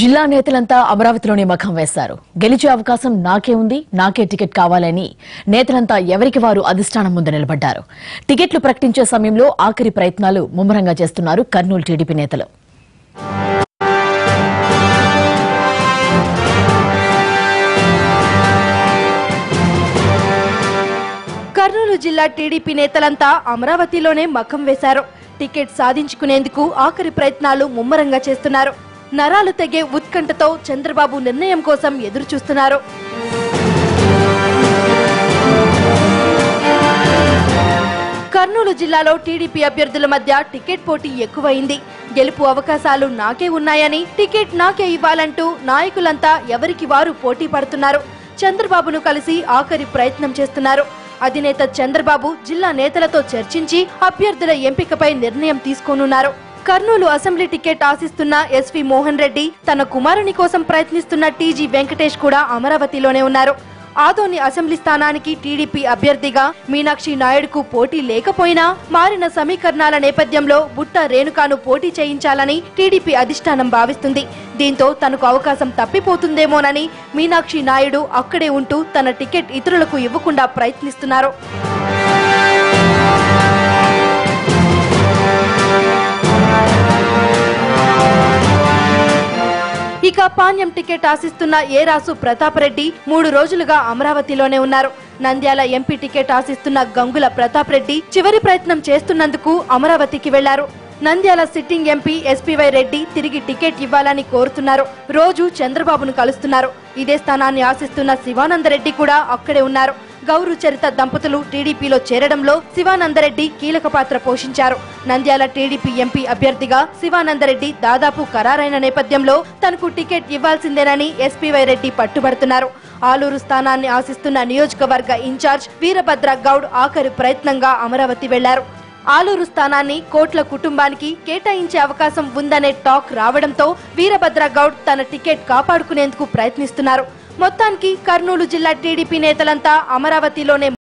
జిల్లా నేతలంతా అమరావతిలోనే మఖం వేశారు. గెలిచే అవకాశం నాకే ఉంది నాకే టికెట్ కావాలని నేతలంతా ఎవరికి వారు అధిష్టానం ముందు నిలబడ్డారు. టికెట్లు ప్రకటించే సమయంలో ఆఖరి ప్రయత్నాలు ముమ్మరంగా చేస్తున్నారు కర్నూలు టీడీపీ నేతలు. కర్నూలు జిల్లా టీడీపీ నేతలంతా అమరావతిలోనే మఖం వేశారు. టికెట్ సాధించుకునేందుకు ఆఖరి ప్రయత్నాలు ముమ్మరంగా చేస్తున్నారు. నరాలు తెగే ఉత్కంఠతో చంద్రబాబు నిర్ణయం కోసం ఎదురుచూస్తున్నారు. కర్నూలు జిల్లాలో టీడీపీ అభ్యర్థుల మధ్య టికెట్ పోటీ ఎక్కువైంది. గెలుపు అవకాశాలు నాకే ఉన్నాయని టికెట్ నాకే ఇవ్వాలంటూ నాయకులంతా ఎవరికి వారు పోటీ పడుతున్నారు. చంద్రబాబును కలిసి ఆఖరి ప్రయత్నం చేస్తున్నారు. అధినేత చంద్రబాబు జిల్లా నేతలతో చర్చించి అభ్యర్థుల ఎంపికపై నిర్ణయం తీసుకోనున్నారు. కర్నూలు అసెంబ్లీ టికెట్ ఆశిస్తున్న ఎస్వి మోహన్ రెడ్డి తన కుమారుని కోసం ప్రయత్నిస్తున్న టీజీ వెంకటేష్ కూడా అమరావతిలోనే ఉన్నారు. ఆదోని అసెంబ్లీ స్థానానికి టీడీపీ అభ్యర్థిగా మీనాక్షి నాయుడుకు పోటీ లేకపోయినా మారిన సమీకరణాల నేపథ్యంలో బుట్ట రేణుకాను పోటీ చేయించాలని టీడీపీ అధిష్టానం భావిస్తుంది. దీంతో తనకు అవకాశం తప్పిపోతుందేమోనని మీనాక్షి నాయుడు అక్కడే ఉంటూ తన టికెట్ ఇతరులకు ఇవ్వకుండా ప్రయత్నిస్తున్నారు. ఇక పాణ్యం టికెట్ ఆశిస్తున్న ఏరాసు ప్రతాప్ రెడ్డి మూడు రోజులుగా అమరావతిలోనే ఉన్నారు. నంద్యాల ఎంపీ టికెట్ ఆశిస్తున్న గంగుల ప్రతాప్ రెడ్డి చివరి ప్రయత్నం చేస్తున్నందుకు అమరావతికి వెళ్ళారు. Nandyal sitting MP S P Y Reddy తిరిగి టికెట్ ఇవ్వాలని కోరుతున్నారు. రోజు చంద్రబాబును కలుస్తున్నారు. ఇదే స్థానాన్ని ఆశిస్తున్న శివానందరెడ్డి కూడా అక్కడే ఉన్నారు. గౌరు చరిత దంపతులు టీడీపీలో చేరడంలో శివానందరెడ్డి కీలక పాత్ర పోషించారు. నంద్యాల టీడీపీ ఎంపీ అభ్యర్థిగా శివానందరెడ్డి దాదాపు ఖరారైన నేపథ్యంలో తనకు టికెట్ ఇవ్వాల్సిందేనని ఎస్పీవై రెడ్డి పట్టుబడుతున్నారు. ఆలూరు స్థానాన్ని ఆశిస్తున్న నియోజకవర్గ ఇన్ఛార్జ్ వీరభద్ర గౌడ్ ఆఖరి ప్రయత్నంగా అమరావతి వెళ్ళారు. ఆలూరు స్థానాన్ని కోట్ల కుటుంబానికి కేటాయించే అవకాశం ఉందనే టాక్ రావడంతో వీరభద్ర గౌడ్ తన టికెట్ కాపాడుకునేందుకు ప్రయత్నిస్తున్నారు. మొత్తానికి కర్నూలు జిల్లా టీడీపీ నేతలంతా అమరావతిలోనే